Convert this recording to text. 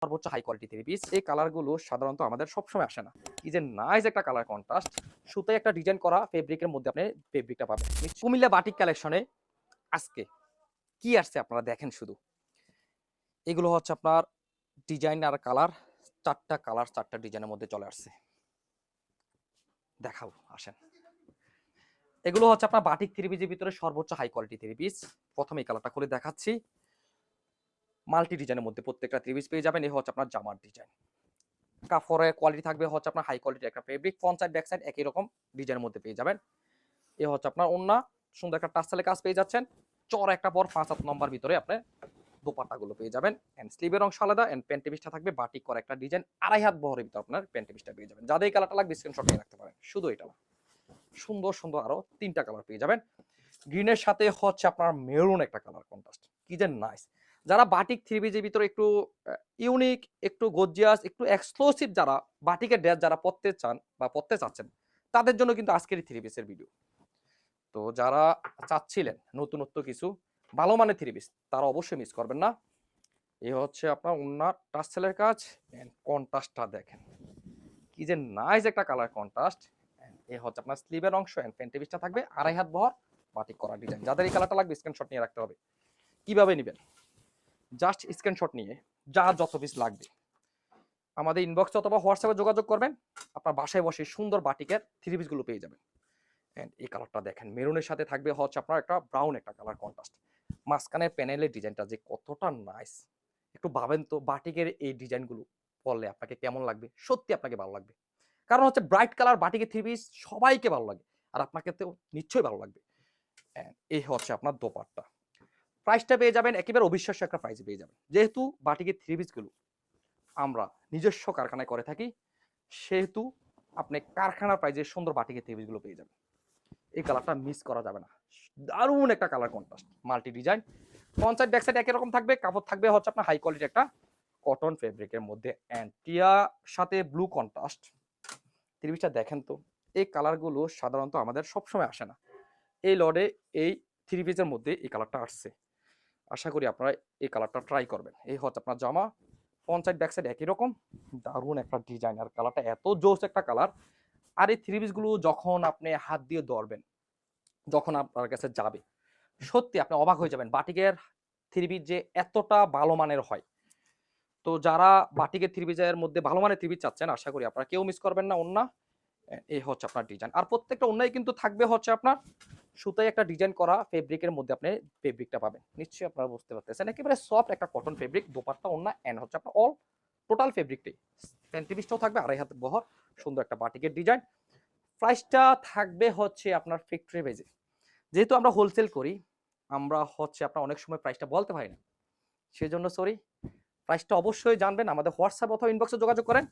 সর্বোচ্চ high quality three piece এই কালারগুলো সাধারণত আমাদের সবসময় আসে না। কি যে নাইস একটা কালার কন্ট্রাস্ট সুতায় একটা ডিজাইন করা ফেব্রিকের মধ্যে আপনি ফেব্রিকটা পাবেন। কুমিল্লা বাটিক কালেকশনে আজকে কি আসছে আপনারা দেখেন শুধু। এগুলো হচ্ছে আপনার ডিজাইন আর কালার চারটা কালার চারটা ডিজাইনের মধ্যে চলে আসছে। দেখাও, আসেন। এগুলো হচ্ছে আপনার বাটিক থ্রি পিসের ভিতরে সর্বোচ্চ হাই কোয়ালিটি থ্রি পিস প্রথমে এই কালারটা খুলে দেখাচ্ছি। মাল্টি ডিজাইনের মধ্যে প্রত্যেকটা থ্রি পেয়ে যাবেন। এই হচ্ছে আপনার জামার ডিজাইন কাপড়ের কোয়ালিটি থাকবে, হচ্ছে আপনার হাই কোয়ালিটি একটা fabric front side back side একই রকম ডিজাইনের মধ্যে পেয়ে যাবেন। এ হচ্ছে আপনার অন্য সুন্দর একটা টাস্টালে কাজ পেয়ে যাচ্ছেন। চর একটা পর পাঁচ সাত নম্বর ভিতরে আপনি দোপাট্টাগুলো পেয়ে যাবেন। অ্যান্ড স্লিভের অংশ আলাদা। অ্যান্ড প্যান্টি থাকবে বাটিক করা একটা ডিজাইন আড়াই হাত বহরের ভিতরে আপনার প্যান্টি পেয়ে যাবেন। যাদের কালারটা লাগবে স্ক্রিনশট নিয়ে রাখতে পারেন। শুধু এটা সুন্দর সুন্দর আরও তিনটা কালার পেয়ে যাবেন। গ্রিনের সাথে হচ্ছে আপনার মেরুন একটা কালার কন্ট্রাস্ট কি যে নাইস যারা বাটিক থ্রি পিসের ভিতরে একটু ইউনিক একটু গজিয়াস একটু এক্সক্লুসিভ যারা বাটিকের ড্রেস যারা পরতে চান বা পরতে চাচ্ছেন, তাদের জন্য কিন্তু আজকের থ্রি পিসের ভিডিও তো যারা চাচ্ছিলেন নতুনত্ব কিছু, ভালো মানের থ্রি পিস তারা অবশ্যই মিস করবেন না। এ হচ্ছে আপনার ওনার টাস্টেলের কাজ কন্ট্রাস্টটা দেখেন। কি যে নাইস একটা কালার কন্ট্রাস্ট এ হচ্ছে আপনার স্লিভের অংশ এন্ড প্যান্টি পিসটা থাকবে, আড়াই হাত বহর বাটিক করা ডিজাইন যাদের এই কালারটা লাগবে স্ক্রিনশট নিয়ে রাখতে হবে। কীভাবে নেবেন? জাস্ট স্ক্রিনশট নিয়ে যা যত পিস লাগবে। আমাদের ইনবক্স অথবা হোয়াটসঅ্যাপে যোগাযোগ করবেন আপনার বাসায় বসে সুন্দর বাটিকের থ্রি পিসগুলো পেয়ে যাবেন। এন্ড এই কালারটা দেখেন মেরুনের সাথে থাকবে হচ্ছে আপনার একটা ব্রাউন একটা কালার কন্ট্রাস্ট মাঝখানের প্যানেলের ডিজাইনটা যে কতটা নাইস একটু ভাবেন তো বাটিকের এই ডিজাইনগুলো পরলে আপনাকে কেমন লাগবে? সত্যি আপনাকে ভালো লাগবে। কারণ হচ্ছে ব্রাইট কালার বাটিকের থ্রি পিস সবাইকে ভালো লাগে আর আপনাকে তো নিশ্চয়ই ভালো লাগবে। এই হচ্ছে আপনার দোপাট্টা। প্রাইসটা পেয়ে যাবেন, একেবারে অবিশ্বাস্য একটা প্রাইসে পেয়ে যাবেন। যেহেতু বাটিকের থ্রি পিসগুলো আমরা নিজস্ব কারখানায় করে থাকি, সেহেতু আপনি কারখানার প্রাইজে সুন্দর বাটিকের থ্রি পিসগুলো পেয়ে যাবেন। এই কালারটা মিস করা যাবে না। দারুণ একটা colour contrast multi design side back side একই রকম থাকবে, কাপড় থাকবে হচ্ছে আপনার হাই কোয়ালিটি একটা কটন ফেব্রিকের মধ্যে। অ্যান্ড টিয়া সাথে ব্লু কন্ট্রাস্ট পিসটা দেখেন তো, এই কালারগুলো সাধারণত আমাদের সবসময় আসে না। এই লডে এই থ্রি পিসের মধ্যে এই কালারটা আসছে। আশা করি আপনারা এই কালারটা ট্রাই করবেন। এই হচ্ছে আপনার জামা পঞ্চায়েত ব্যাক সাইড একই রকম। দারুণ একটা ডিজাইন আর কালারটা এত জোস একটা কালার আর এই থ্রি পিসগুলো যখন আপনি হাত দিয়ে ধরবেন, যখন আপনার কাছে যাবে, সত্যি আপনি অবাক হয়ে যাবেন বাটিকের থ্রি পিস যে এতটা ভালো মানের হয়। তো যারা বাটিকের থ্রি পিসের মধ্যে ভালো মানের থ্রি পিস চাচ্ছেন, আশা করি আপনারা কেউ মিস করবেন না, অন্য। এই হচ্ছে আপনার ডিজাইন আর প্রত্যেকটা অন্যায় কিন্তু থাকবে হচ্ছে আপনার সুতায় একটা ডিজাইন করা ফেব্রিকের মধ্যে আপনি ফেব্রিকটা পাবেন। নিশ্চয়ই আপনারা বুঝতে পারতেছেন। একেবারে সফট একটা কটন ফেব্রিক দোপাট্টা অন্য এন্ড হচ্ছে আপনার অল টোটাল ফেব্রিকটাই প্যান্টিপিসটাও থাকবে, আড়াই হাত বহর, সুন্দর একটা বাটিকের ডিজাইন প্রাইসটা থাকবে হচ্ছে আপনার ফ্যাক্টরি বেজে যেহেতু আমরা হোলসেল করি, আমরা হচ্ছে আপনার অনেক সময় প্রাইসটা বলতে পারি না। সেজন্য সরি প্রাইসটা অবশ্যই জানবেন। আমাদের হোয়াটসঅ্যাপ অথবা ইনবক্সে যোগাযোগ করেন।